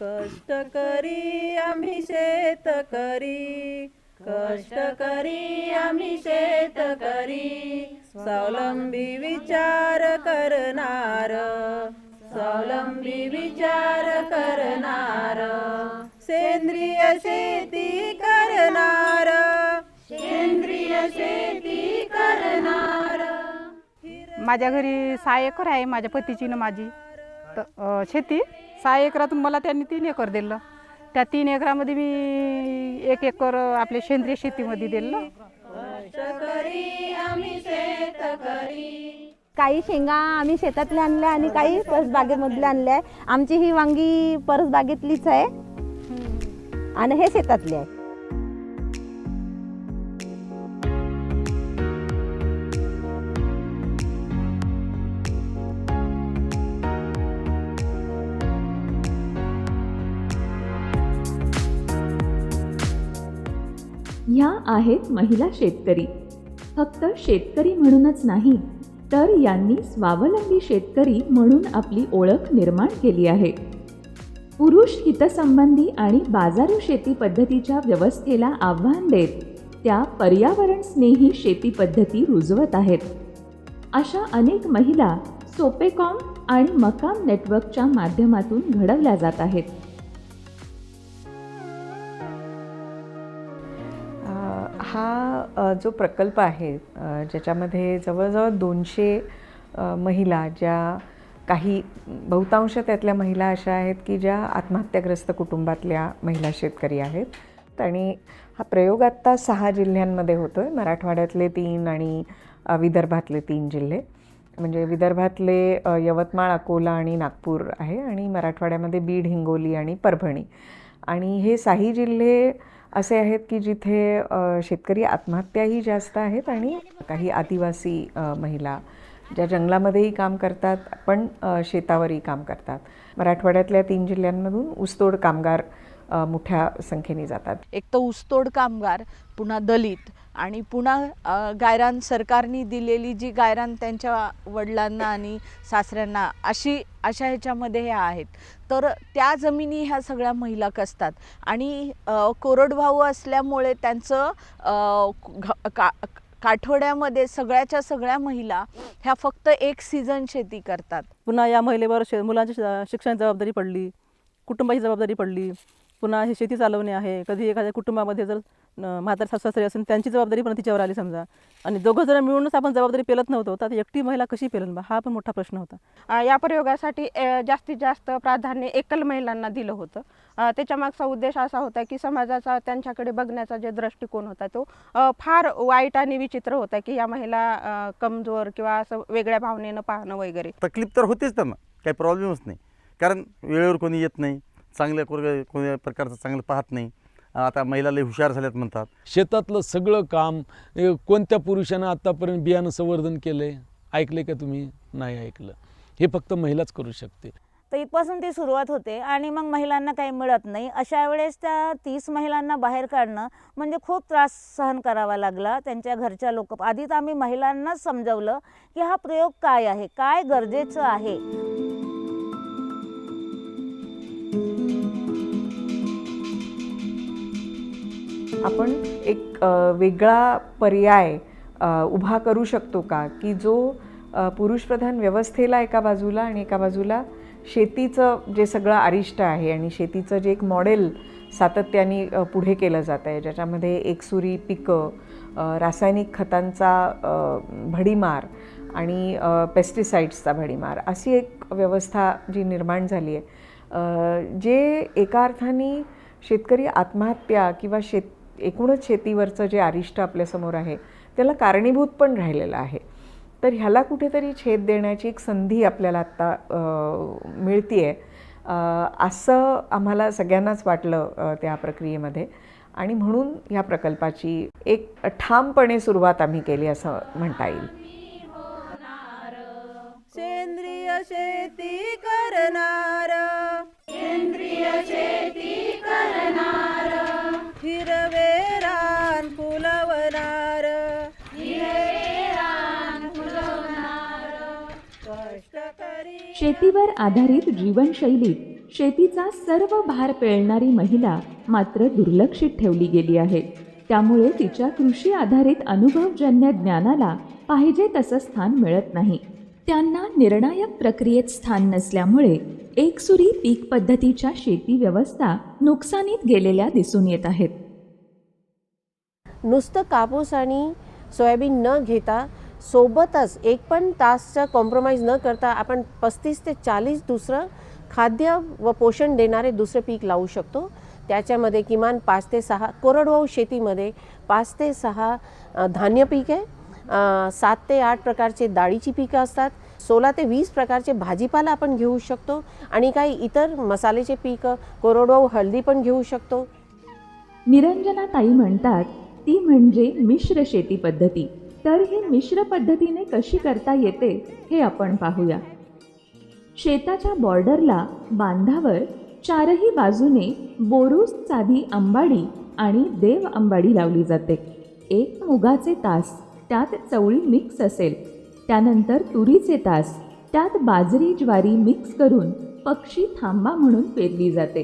कष्टकरी आम्ही शेतकरी कष्टकरी आम्ही शेतकरी स्वावलंबी विचार करणार. स्वावलंबी विचार करणार. सेंद्रिय शेती करणार. सेंद्रिय शेती करणार. माझ्या घरी सहा एकर आहे माझ्या पतीची ना माझी. तर शेती? सहा एकरातून मला त्यांनी तीन एकर दिलं. त्या तीन एकरामध्ये मी एक एकर आपल्या सेंद्रिय शेतीमध्ये दिलं. काही शेंगा आम्ही शेतातल्या आणल्या आणि काही परसबागेमधल्या आणल्या. आहे आमची ही वांगी परसबागेतलीच आहे. आणि हे शेतातले आहे. आहेत महिला शेतकरी. फक्त शेतकरी म्हणूनच नाही तर यांनी स्वावलंबी शेतकरी म्हणून आपली ओळख निर्माण केली आहे. पुरुष हितसंबंधी आणि बाजारू शेती पद्धतीच्या व्यवस्थेला आव्हान देत त्या पर्यावरण स्नेही शेती पद्धती रुजवत आहेत. अशा अनेक महिला सोपेकॉम आणि मकाम नेटवर्कच्या माध्यमातून घडवल्या जात आहेत. हा जो प्रकल्प आहे ज्याच्यामध्ये जवळजवळ दोनशे महिला ज्या काही बहुतांश त्यातल्या महिला अशा आहेत की ज्या आत्महत्याग्रस्त कुटुंबातल्या महिला शेतकरी आहेत. आणि हा प्रयोग आत्ता सहा जिल्ह्यांमध्ये होतो आहे मराठवाड्यातले तीन आणि विदर्भातले तीन जिल्हे. म्हणजे विदर्भातले यवतमाळ अकोला आणि नागपूर आहे आणि मराठवाड्यामध्ये बीड हिंगोली आणि परभणी. आणि हे साही जिल्हे असे आहेत की जिथे शेतकरी आत्महत्याही जास्त आहेत आणि काही आदिवासी महिला ज्या जंगलामध्येही काम करतात पण शेतावरही काम करतात. मराठवाड्यातल्या तीन जिल्ह्यांमधून ऊसतोड कामगार मोठ्या संख्येने जातात. एक तर ऊसतोड कामगार पुन्हा दलित आणि पुन्हा गायरान सरकारने दिलेली जी गायरान त्यांच्या वडिलांना आणि सासऱ्यांना अशी अशा ह्याच्यामध्ये ह्या आहेत. तर त्या जमिनी ह्या सगळ्या महिला कसतात आणि कोरडभाऊ कोरडवाहू असल्यामुळे त्यांचं घ- का काठोड्यामध्ये सगळ्याच्या सगळ्या महिला ह्या फक्त एक सीझन शेती करतात. पुन्हा या महिलेवर शे मुलांची शिक्षणाची जबाबदारी पडली कुटुंबाची जबाबदारी पडली पुन्हा हे शेती चालवणे आहे. कधी एखाद्या कुटुंबामध्ये जर न- म्हातारे सासू सासरे असेल त्यांची जबाबदारी पण तिच्यावर आली समजा. आणि दोघं जण मिळूनच आपण जबाबदारी पेलत नव्हतो तर एकटी महिला कशी पेलन बा? हा पण मोठा प्रश्न होता. या प्रयोगासाठी जास्तीत जास्त प्राधान्य एकल महिलांना दिलं होतं. त्याच्यामागचा उद्देश असा होता की समाजाचा त्यांच्याकडे बघण्याचा जे दृष्टिकोन होता तो फार वाईट आणि विचित्र होता की या महिला कमजोर किंवा असं वेगळ्या भावनेनं पाहणं वगैरे. तकलीफ तर होतेच त्यांना. काही प्रॉब्लेमच नाही. कारण वेळेवर कोणी येत नाही. चांगल्या कोण कोणी प्रकारचं चांगलं पाहत नाही. आता महिला लई हुशार झाल्यात म्हणतात. शेतातलं सगळं काम ए, कोणत्या पुरुषानं आत्तापर्यंत बियाणं संवर्धन केलं आहे ऐकले का तुम्ही? नाही ऐकलं. हे फक्त महिलाच करू शकते. तर इथपासून ती सुरुवात होते आणि मग महिलांना काही मिळत नाही. अशा वेळेस त्या तीस महिलांना बाहेर काढणं म्हणजे खूप त्रास सहन करावा लागला. त्यांच्या घरच्या लोक आधीच आम्ही महिलांनाच समजवलं की हा प्रयोग काय आहे? काय गरजेचं आहे? आपण एक वेगळा पर्याय उभा करू शकतो का? की जो पुरुषप्रधान व्यवस्थेला एका बाजूला आणि एका बाजूला शेतीचं जे सगळं अरिष्ट आहे आणि शेतीचं जे एक मॉडेल सातत्याने पुढे केलं जात आहे ज्याच्यामध्ये एकसुरी पिकं रासायनिक खतांचा भडीमार आणि पेस्टिसाइड्सचा भडीमार अशी एक व्यवस्था जी निर्माण झाली आहे. जे एका अर्थाने शेतकरी आत्महत्या किंवा शेत एकूणच शेतीवरचं जे अरिष्ट आपल्यासमोर आहे त्याला कारणीभूत पण राहिलेलं आहे. तर ह्याला कुठेतरी छेद देण्याची एक संधी आपल्याला आत्ता मिळते आहे असं आम्हाला सगळ्यांनाच वाटलं त्या प्रक्रियेमध्ये. आणि म्हणून ह्या प्रकल्पाची एक ठामपणे सुरुवात आम्ही केली असं म्हणता येईल. सेंद्रिय शेती करणार. सेंद्रिय शेती करणार. हिरवे शेतीवर आधारित जीवनशैलीत शेतीचा सर्व भार पेळणारी महिला मात्र दुर्लक्षित ठेवली गेली आहे. त्यामुळे तिच्या कृषी आधारित अनुभवजन्य ज्ञानाला पाहिजे तसं स्थान मिळत नाही. त्यांना निर्णायक प्रक्रियेत स्थान नसल्यामुळे एकसुरी पीक पद्धतीच्या शेती व्यवस्था नुकसानीत गेलेल्या दिसून येत आहेत. नुसतं कापूस आणि सोयाबीन न घेता सोबतच एक पण तासचा कॉम्प्रोमाइज न करता आपण पस्तीस ते चाळीस दुसरं खाद्य व पोषण देणारे दुसरं पीक लावू शकतो. त्याच्यामध्ये किमान पाच ते सहा कोरडवाहू शेतीमध्ये पाच ते सहा धान्य पीक आहे सात ते आठ प्रकारचे डाळीची पिकं असतात. सोळा ते वीस प्रकारचे भाजीपाला आपण घेऊ शकतो आणि काही इतर मसाल्याचे पिकं कोरडवाहू हळदी पण घेऊ शकतो. निरंजना ताई म्हणतात ती म्हणजे मिश्र शेती पद्धती. तर ही मिश्र पद्धतीने कशी करता येते हे आपण पाहूया. शेताच्या बॉर्डरला बांधावर चारही बाजूने बोरूस साधी अंबाडी आणि देव आंबाडी लावली जाते. एक मुगाचे तास त्यात चवळी मिक्स असेल. त्यानंतर तुरीचे तास त्यात बाजरी ज्वारी मिक्स करून पक्षी थांबा म्हणून पेरली जाते.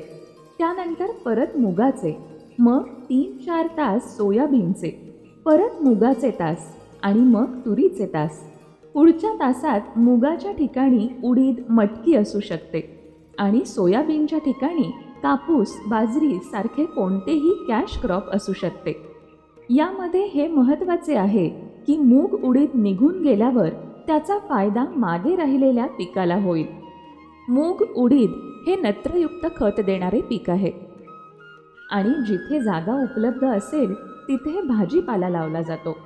त्यानंतर परत मुगाचे मग तीन चार तास सोयाबीनचे परत मुगाचे तास. आणि मग तुरीचे तास. पुढच्या तासात मुगाच्या ठिकाणी उडीद मटकी असू शकते आणि सोयाबीनच्या ठिकाणी कापूस बाजरी सारखे कोणतेही कॅश क्रॉप असू शकते. यामध्ये हे महत्त्वाचे आहे की मूग उडीद निघून गेल्यावर त्याचा फायदा मागे राहिलेल्या पिकाला होईल. मूग उडीद हे नत्रयुक्त खत देणारे पीक आहे. आणि जिथे जागा उपलब्ध असेल तिथे भाजीपाला लावला जातो.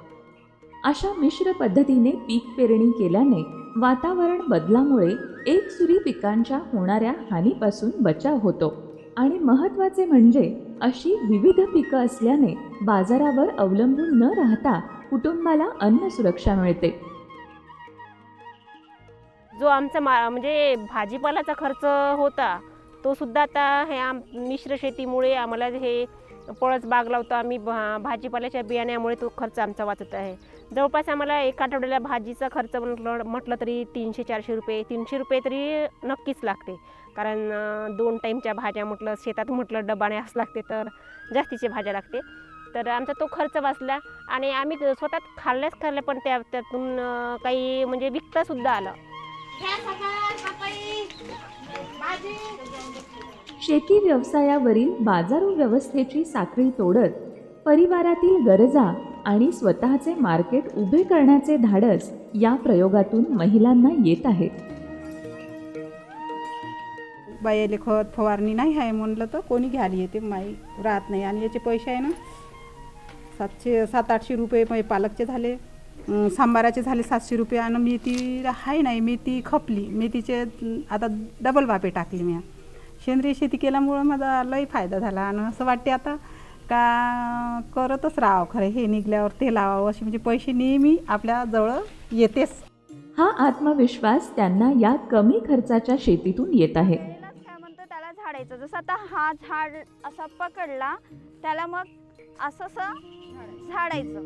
अशा मिश्र पद्धतीने पीक पेरणी केल्याने वातावरण बदलामुळे एकसुरी पिकांच्या होणाऱ्या हानीपासून बचाव होतो. आणि महत्त्वाचे म्हणजे अशी विविध पिकं असल्याने बाजारावर अवलंबून न राहता कुटुंबाला अन्न सुरक्षा मिळते. जो आमचा मा म्हणजे भाजीपालाचा खर्च होता तो सुद्धा आता हे आम मिश्र शेतीमुळे आम्हाला हे पळस बाग लावतो आम्ही भा भाजीपाल्याच्या बियाण्यामुळे तो खर्च आमचा वाचत आहे. जवळपास आम्हाला एक आठवड्याला भाजीचा खर्च म्हटलं म्हटलं तरी तीनशे चारशे रुपये तीनशे रुपये तरी नक्कीच लागते. कारण दोन टाईमच्या भाज्या म्हटलं शेतात म्हटलं डबाने असं लागते तर जास्तीचे भाज्या लागते. तर आमचा तो खर्च वाचला आणि आम्ही स्वतः खाल्ल्याच खाल्ल्या पण त्या त्यातून काही म्हणजे विकतासुद्धा आलं. शेती व्यवसायावरील बाजारू व्यवस्थेची साखळी तोडत परिवारातील गरजा आणि स्वतःचे मार्केट उभे करण्याचे धाडस या प्रयोगातून महिलांना येत आहे बायाले खत फवारणी नाही आहे म्हणलं तर कोणी घ्यायला येते माई? राहत नाही. आणि याचे पैसे आहे ना? सातशे सात आठशे रुपये म्हणजे पालकचे झाले. सांबाराचे झाले सातशे रुपये. आणि मेथी आहे नाही. मेथी खपली. मेथीचे आता डबल वापे टाकली मी सेंद्रिय शेती केल्यामुळं माझा लई फायदा झाला. आणि असं वाटते आता का करतच राहावं खरं. हे निघल्यावर ते लावावं असे म्हणजे पैसे नेहमी आपल्या जवळ येतेच. हा आत्मविश्वास त्यांना या कमी खर्चाच्या शेतीतून येत आहे. काय म्हणतो त्याला झाडायचं. जसं आता हा झाड असा पकडला त्याला मग असं असं झाडायचं.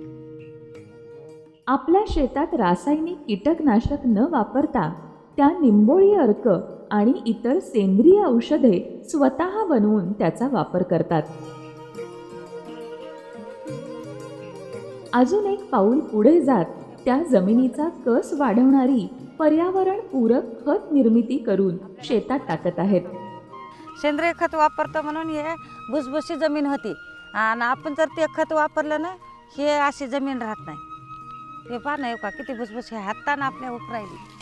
आपल्या शेतात रासायनिक कीटकनाशक न वापरता त्या निंबोळी अर्क आणि इतर सेंद्रिय औषधे स्वतः बनवून त्याचा वापर करतात. अजून एक पाऊल पुढे जात त्या जमिनीचा कस वाढवणारी पर्यावरण पूरक खत निर्मिती करून शेतात टाकत आहेत. सेंद्रिय खत वापरतो म्हणून हे भुसभुशी जमीन होती. आणि आपण जर ते खत वापरलं ना हे अशी जमीन राहत नाही. हे पहा नाही का किती भुसभुशी हातानं आपल्या उपरायली हो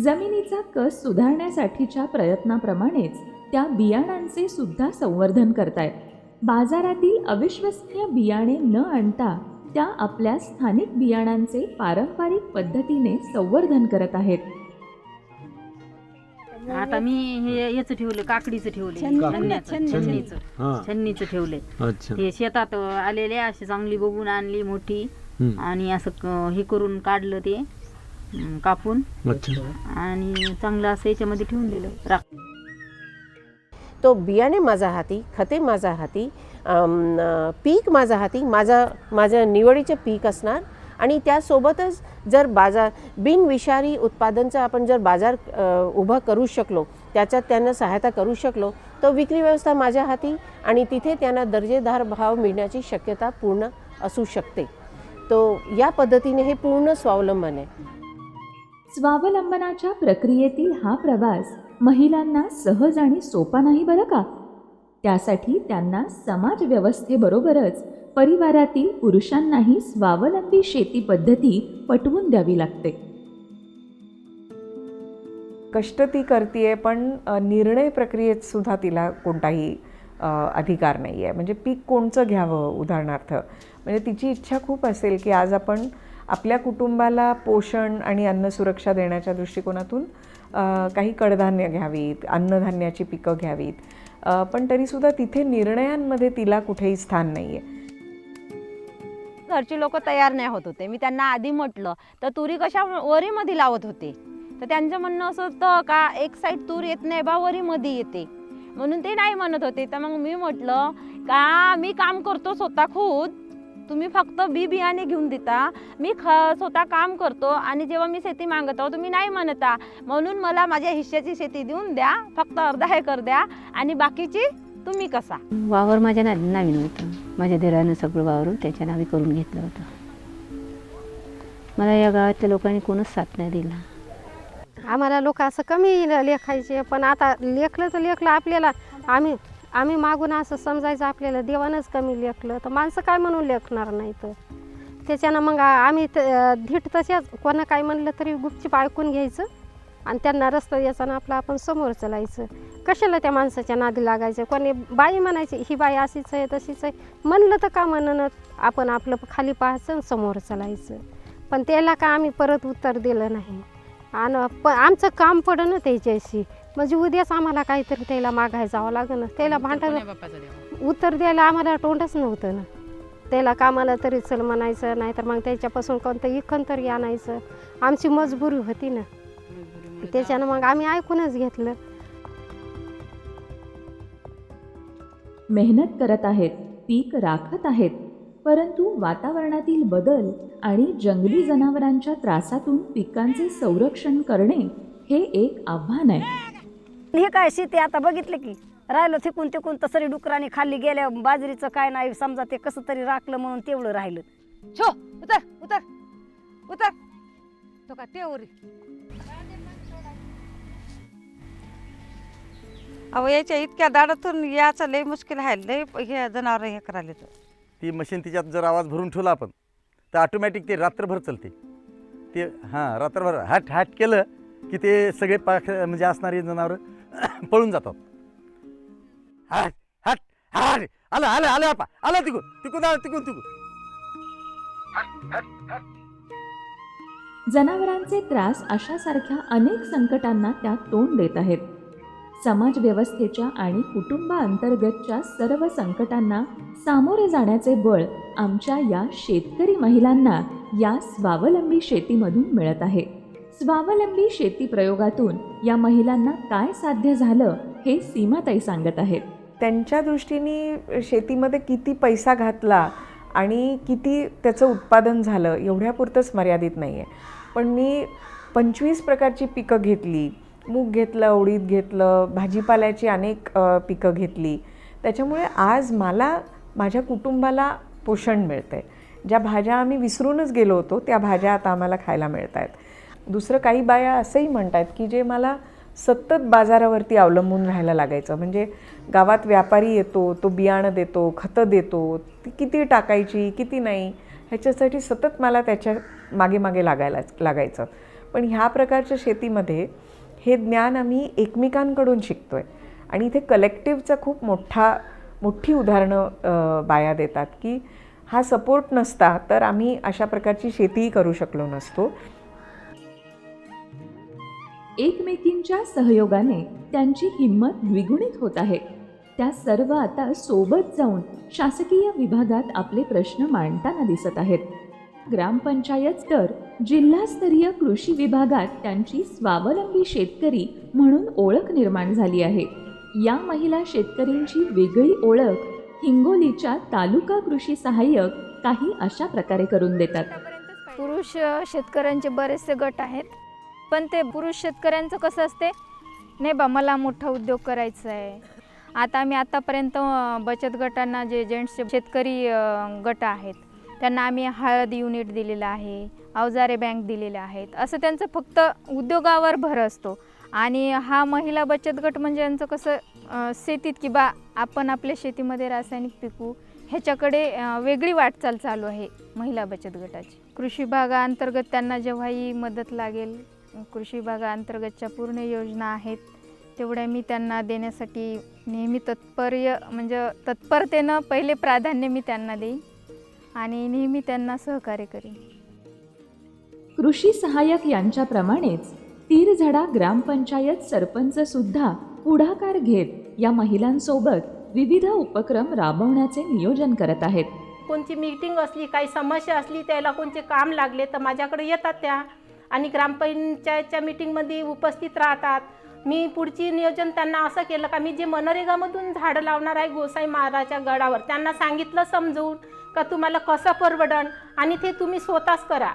जमिनीचा कस सुधारण्यासाठीच्या प्रयत्नाप्रमाणेच त्या बियाणांचे सुद्धा संवर्धन करतायत बाजारातील अविश्वसनीय बियाणे न आणता त्या आपल्या स्थानिक बियाणांचे पारंपरिक पद्धतीने संवर्धन करत आहेत आता मी हे याचं ठेवलं काकडीचं ठेवले. छन्नीचं हा. छन्नीचं ठेवले अच्छा. हे शेतात आलेले अशी चांगली बघून आणली मोठी. आणि असं हे करून काढलं ते अं, कापून. अच्छा. आणि चांगलं असं याच्यामध्ये ठेवून दिलं. राख तो बियाणे माझ्या हाती खते माझ्या हाती अम, अ, पीक माझ्या हाती माझा माझ्या निवडीचे पीक असणार. आणि त्यासोबतच जर बाजार बिनविषारी उत्पादनचं आपण जर बाजार अ, उभा करू शकलो त्याच्यात त्यांना सहायता करू शकलो तर विक्री व्यवस्था माझ्या हाती आणि तिथे त्यांना दर्जेदार भाव मिळण्याची शक्यता पूर्ण असू शकते. तो या पद्धतीने हे पूर्ण स्वावलंबन आहे. स्वावलंबनाच्या प्रक्रियेतील हा प्रवास महिलांना सहज आणि सोपा नाही बरं का? त्यासाठी त्यांना समाज व्यवस्थेबरोबरच परिवारातील पुरुषांनाही स्वावलंबी शेती पद्धती पटवून द्यावी लागते. कष्ट ती करते पण निर्णय प्रक्रियेत सुद्धा तिला कोणताही अधिकार नाही आहे म्हणजे पीक कोणचं घ्यावं उदाहरणार्थ? म्हणजे तिची इच्छा खूप असेल की आज आपण आपल्या कुटुंबाला पोषण आणि अन्नसुरक्षा देण्याच्या दृष्टिकोनातून काही कडधान्य घ्यावीत अन्नधान्याची पिकं घ्यावीत. पण तरीसुद्धा तिथे निर्णयांमध्ये तिला कुठेही स्थान नाही आहे घरची लोक तयार नाही होत होते. मी त्यांना आधी म्हटलं तर तुरी कशा वरीमध्ये लावत होते? तर त्यांचं म्हणणं असं होतं का एक साईड तूर येत नाही बा वरीमध्ये येते. म्हणून ते नाही म्हणत होते. तर मग मी म्हटलं का मी काम करतो स्वतः खुद? तुम्ही फक्त बी बियाणे घेऊन देता. मी ख स्वतः काम करतो आणि जेव्हा मी शेती मागतो तुम्ही नाही म्हणता. म्हणून मला माझ्या हिश्श्याची शेती देऊन द्या फक्त अर्धा एकर द्या आणि बाकीची तुम्ही कसा. वावर माझ्या ना नावी नव्हतं माझ्या धीरानं सगळं वावर त्याच्या नावी करून घेतलं होतं. मला या गावातल्या लोकांनी कोणच साथ नाही दिला. आम्हाला लोक असं कमी लेखायचे पण आता लेखलं तर लेखलं आपल्याला. आम्ही आम्ही मागून असं समजायचं आपल्याला देवानंच कमी लेखलं. तर माणसं काय म्हणून लेखणार नाही तर? त्याच्यानं मग आम्ही त- धीट तशाच कोणा काय म्हणलं तरी गुपचूप ऐकून घ्यायचं आणि त्यांना रस्ता याचा ना आपण समोर चालायचं. कशाला त्या माणसाच्या नादी लागायचं? कोणी बाई म्हणायची ही बाई अशीच आहे तशीच आहे. म्हणलं तर का म्हणणं? आपण आपलं खाली पाहायचं आणि समोर चालायचं. पण त्याला का आम्ही परत उत्तर दिलं नाही? आणि प आमचं काम पडं ना त्याच्याशी. म्हणजे उद्याच आम्हाला काहीतरी त्याला मागायला जावं लागेल ना त्याला भांडण उत्तर द्यायला आम्हाला तोंडच नव्हतं ना. त्याला कामाला तरी चल म्हणायचं नाहीतर मग त्याच्यापासून कोणतं इखन तरी आणायचं. आमची मजबुरी होती ना. त्याच्यानं मग आम्ही ऐकूनच घेतलं. मेहनत करत आहेत पीक राखत आहेत. परंतु वातावरणातील बदल आणि जंगली जनावरांच्या त्रासातून पिकांचे संरक्षण करणे हे एक आव्हान आहे. हे काय शेती आता बघितलं की? राहिलं तिकून तिकून तसरी डुकराने खाल्ली गेल्या बाजरीचं काय नाही समजा ते कसं तरी राखलं म्हणून तेवढं राहिलं. छो उतर उतर उतर. तो का ते अहो याच्या इतक्या दाडातून याचं लय मुश्किल आहे लय हे जनावर हे करायला तर ती मशीन तिच्यात जर आवाज भरून ठेवला आपण तर ऑटोमॅटिक ते रात्रभर चालते. ते हां रात्रभर हॅट हॅट केलं की ते सगळे पाख म्हणजे असणारी जनावरं पळून जातात. हॅट हॅट हॅट आलं आलं आलं आपा आलं तिकून तिकून आलं तिकून तिकून. जनावरांचे त्रास अशासारख्या अनेक संकटांना त्या तोंड देत आहेत. समाजव्यवस्थेच्या आणि कुटुंबाअंतर्गतच्या सर्व संकटांना सामोरे जाण्याचे बळ आमच्या या शेतकरी महिलांना या स्वावलंबी शेतीमधून मिळत आहे. स्वावलंबी शेती प्रयोगातून या महिलांना काय साध्य झालं हे सीमाताई सांगत आहेत. त्यांच्या दृष्टीने शेतीमध्ये किती पैसा घातला आणि किती त्याचं उत्पादन झालं एवढ्यापुरतंच मर्यादित नाही आहे पण मी पंचवीस प्रकारची पिकं घेतली. मूग घेतलं उडीद घेतलं भाजीपाल्याची अनेक पिकं घेतली. त्याच्यामुळे आज मला माझ्या कुटुंबाला पोषण मिळतं आहे ज्या भाज्या आम्ही विसरूनच गेलो होतो त्या भाज्या आता आम्हाला खायला मिळत आहेत दुसरं काही बाया असंही म्हणतात की जे मला सतत बाजारावरती अवलंबून राहायला लागायचं. म्हणजे गावात व्यापारी येतो तो बियाणं देतो खतं देतो ती किती टाकायची किती नाही ह्याच्यासाठी सतत मला त्याच्यामागे मागे लागायला लागायचं. पण ह्या प्रकारच्या शेतीमध्ये हे ज्ञान आम्ही एकमेकांकडून शिकतो आहे आणि इथे कलेक्टिव्हचा खूप मोठा मोठी उदाहरणं बाया देतात की हा सपोर्ट नसता तर आम्ही अशा प्रकारची शेतीही करू शकलो नसतो. एकमेकींच्या सहयोगाने त्यांची हिंमत द्विगुणित होत आहे. त्या सर्व आता सोबत जाऊन शासकीय विभागात आपले प्रश्न मांडताना दिसत आहेत. ग्रामपंचायत तर जिल्हास्तरीय कृषी विभागात त्यांची स्वावलंबी शेतकरी म्हणून ओळख निर्माण झाली आहे. या महिला शेतकऱ्यांची वेगळी ओळख हिंगोलीच्या तालुका कृषी सहाय्यक काही अशा प्रकारे करून देतात. पुरुष शेतकऱ्यांचे बरेचसे गट आहेत. पण ते पुरुष शेतकऱ्यांचं कसं असते? नाही बा मला मोठा उद्योग करायचा आहे. आता आम्ही आतापर्यंत बचत गटांना जे जेंट्सचे शेतकरी गट आहेत त्यांना आम्ही हळद युनिट दिलेलं आहे अवजारे बँक दिलेल्या आहेत. असं त्यांचं फक्त उद्योगावर भर असतो. आणि हा महिला बचत गट म्हणजे यांचं कसं शेतीत की बा आपण आपल्या शेतीमध्ये रासायनिक पिकू ह्याच्याकडे वेगळी वाटचाल चालू आहे महिला बचत गटाची. कृषी विभागाअंतर्गत त्यांना जेव्हाही मदत लागेल कृषी विभागाअंतर्गतच्या पूर्ण योजना आहेत तेवढ्या मी त्यांना देण्यासाठी नेहमी तत्पर्य म्हणजे तत्परतेनं पहिले प्राधान्य मी त्यांना देईन. आणि नेहमी त्यांना सहकार्य करेन. कृषी सहाय्यक यांच्याप्रमाणेच तीरझडा ग्रामपंचायत सरपंच सुद्धा पुढाकार घेत या महिलांसोबत विविध उपक्रम राबवण्याचे नियोजन करत आहेत. कोणती मीटिंग असली काही समस्या असली त्याला कोणते काम लागले तर माझ्याकडे येतात त्या. आणि ग्रामपंचायतच्या मीटिंगमध्ये उपस्थित राहतात. मी पुढची नियोजन त्यांना असं केलं का मी जे मनरेगामधून झाडं लावणार आहे गोसाई महाराजच्या गडावर त्यांना सांगितलं समजवून का तुम्हाला कसं परवडण आणि ते तुम्ही स्वतःच करा.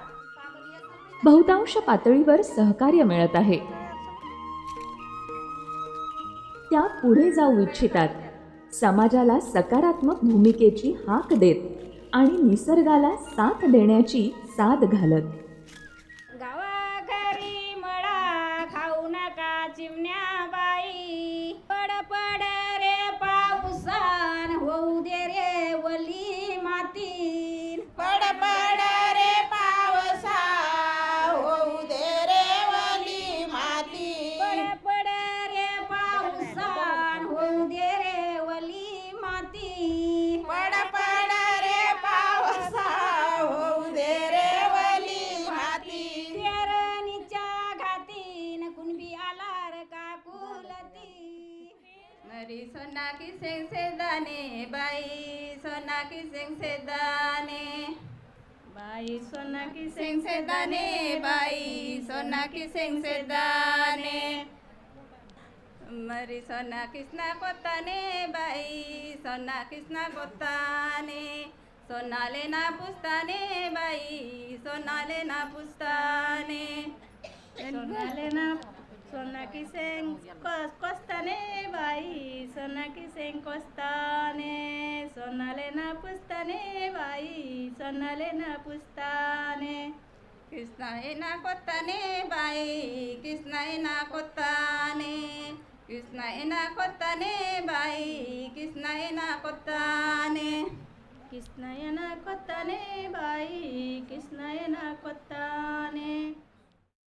बहुतांश पातळीवर सहकार्य मिळत आहे. त्या पुढे जाऊ इच्छितात. समाजाला सकारात्मक भूमिकेची हाक देत आणि निसर्गाला साथ देण्याची साथ घालत. सेंग से दाने बाई सोना की सेंग से दाने। बाई सोना की सेंग से दाने बाई सोना की सेंग से दाने। मरी सोना किसना कोताने बाई सोना किसना कोताने सोनाले ना पुस्ताने बाई सोनाले ना पुस्ताने। सोनाले ना सोना की सेंग कोस कोस्ताने बाई सोना की सेंग कोस्ताने सोनाले ना पुस्ताने बाई सोनाले ना पुस्ताने कृष्णा हे ना कोताने बाई कृष्णा हे ना कोताने कृष्णा हे ना कोताने बाई कृष्णा हे ना कोताने कृष्ण हे ना कोताने बाई कृष्ण हे ना कोताने